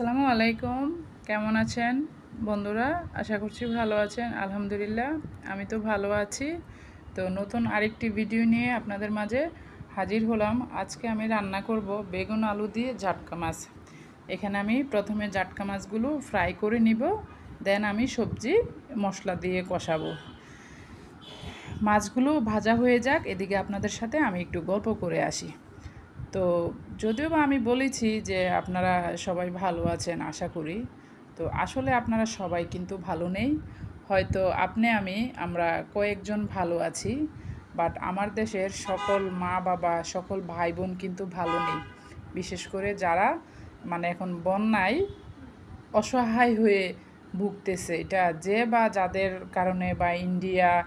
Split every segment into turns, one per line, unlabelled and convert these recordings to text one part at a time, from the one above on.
আসসালামু আলাইকুম। কেমন আছেন বন্ধুরা? আশা করছি ভালো আছেন, আলহামদুলিল্লাহ। আমি তো ভালো আছি। তো নতুন আরেকটি ভিডিও নিয়ে আপনাদের মাঝে হাজির হলাম। আজকে আমি রান্না করব বেগুন আলু দিয়ে জাটকা মাছ। এখানে আমি প্রথমে জাটকা মাছগুলো ফ্রাই করে নিব, দেন আমি সবজি, মশলা দিয়ে কষাবো। মাছগুলো ভাজা হয়ে যাক, এদিকে আপনাদের সাথে আমি একটু গল্প করে আসি। তো যদিও বা আমি বলেছি যে আপনারা সবাই ভালো আছেন, আশা করি। তো আসলে আপনারা সবাই কিন্তু ভালো নেই। হয়তো আপনি, আমি, আমরা কয়েকজন ভালো আছি, বাট আমার দেশের সকল মা বাবা সকল ভাই বোন কিন্তু ভালো নেই। বিশেষ করে যারা মানে এখন বন্যায় অসহায় হয়ে ভুগতেছে। এটা যে বা যাদের কারণে বা ইন্ডিয়া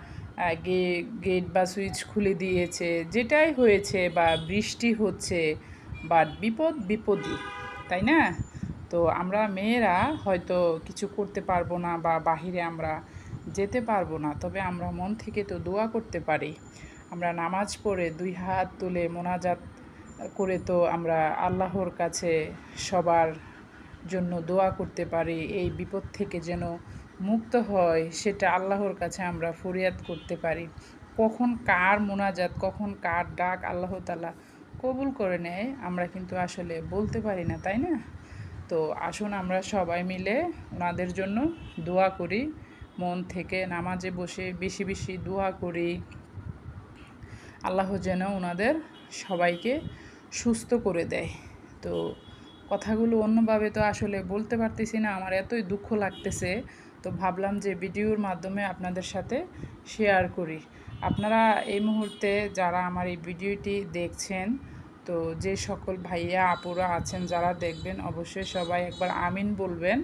গেট বা সুইচ খুলে দিয়েছে, যেটাই হয়েছে বা বৃষ্টি হচ্ছে বা বিপদ বিপদই, তাই না? তো আমরা মেয়েরা হয়তো কিছু করতে পারব না বা বাহিরে আমরা যেতে পারব না, তবে আমরা মন থেকে তো দোয়া করতে পারি। আমরা নামাজ পড়ে দুই হাত তুলে মোনাজাত করে তো আমরা আল্লাহর কাছে সবার জন্য দোয়া করতে পারি, এই বিপদ থেকে যেন মুক্ত হয়, সেটা আল্লাহর কাছে আমরা ফরিয়াদ করতে পারি। কখন কার মোনাজাত, কখন কার ডাক আল্লাহ তালা কবুল করে নেয়, আমরা কিন্তু আসলে বলতে পারি না, তাই না? তো আসুন আমরা সবাই মিলে ওনাদের জন্য দোয়া করি, মন থেকে নামাজে বসে বেশি বেশি দোয়া করি। আল্লাহ যেন ওনাদের সবাইকে সুস্থ করে দেয়। তো কথাগুলো অন্যভাবে তো আসলে বলতে পারতেছি না, আমার এতই দুঃখ লাগতেছে। তো ভাবলাম যে ভিডিওর মাধ্যমে আপনাদের সাথে শেয়ার করি। আপনারা এই মুহূর্তে যারা আমার এই ভিডিওটি দেখছেন, তো যে সকল ভাইয়া, আপুরা আছেন, যারা দেখবেন, অবশ্যই সবাই একবার আমিন বলবেন।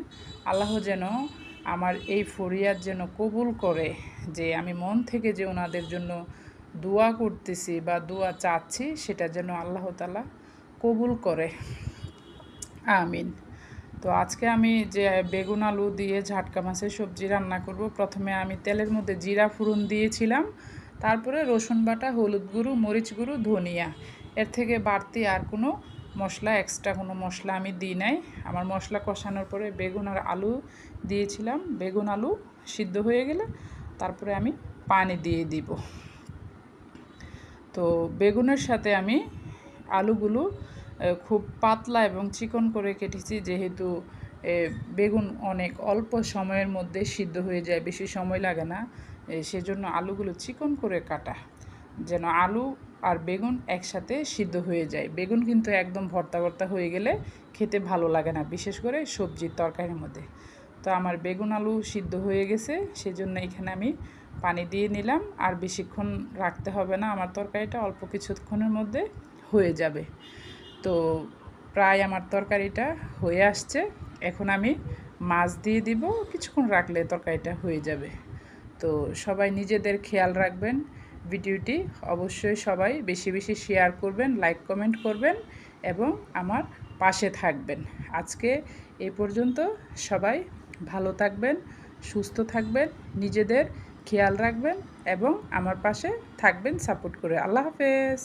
আল্লাহ যেন আমার এই ফরিয়াদ যেন কবুল করে, যে আমি মন থেকে যে ওনাদের জন্য দোয়া করতেছি বা দোয়া চাচ্ছি, সেটা যেন আল্লাহ তালা কবুল করে। আমিন। তো আজকে আমি যে বেগুন আলু দিয়ে ঝাটকা মাছের সবজি রান্না করব, প্রথমে আমি তেলের মধ্যে জিরা ফুরন দিয়েছিলাম, তারপরে রসুন বাটা, হলুদ গুঁড়ো, মরিচ গুঁড়ো, ধনিয়া। এর থেকে বাড়তি আর কোনো মশলা এক্সট্রা কোনো মশলা আমি দিই নাই। আমার মশলা কষানোর পরে বেগুন আর আলু দিয়েছিলাম। বেগুন আলু সিদ্ধ হয়ে গেলে তারপরে আমি পানি দিয়ে দিব। তো বেগুনের সাথে আমি আলুগুলো খুব পাতলা এবং চিকন করে কেটেছি, যেহেতু বেগুন অনেক অল্প সময়ের মধ্যে সিদ্ধ হয়ে যায়, বেশি সময় লাগে না। সেজন্য আলুগুলো চিকন করে কাটা, যেন আলু আর বেগুন একসাথে সিদ্ধ হয়ে যায়। বেগুন কিন্তু একদম ভর্তা ভর্তা হয়ে গেলে খেতে ভালো লাগে না, বিশেষ করে সবজির তরকারির মধ্যে। তো আমার বেগুন আলু সিদ্ধ হয়ে গেছে, সেজন্য এখানে আমি পানি দিয়ে নিলাম, আর বেশিক্ষণ রাখতে হবে না, আমার তরকারিটা অল্প কিছুক্ষণের মধ্যে হয়ে যাবে। তো প্রায় আমার তরকারিটা হয়ে আসছে। এখন আমি মাছ দিয়ে দিব, কিছুক্ষণ রাখলে তরকারিটা হয়ে যাবে। তো সবাই নিজেদের খেয়াল রাখবেন, ভিডিওটি অবশ্যই সবাই বেশি বেশি শেয়ার করবেন, লাইক, কমেন্ট করবেন এবং আমার পাশে থাকবেন। আজকে এ পর্যন্ত সবাই ভালো থাকবেন, সুস্থ থাকবেন, নিজেদের খেয়াল রাখবেন এবং আমার পাশে থাকবেন, সাপোর্ট করে। আল্লাহ হাফেজ।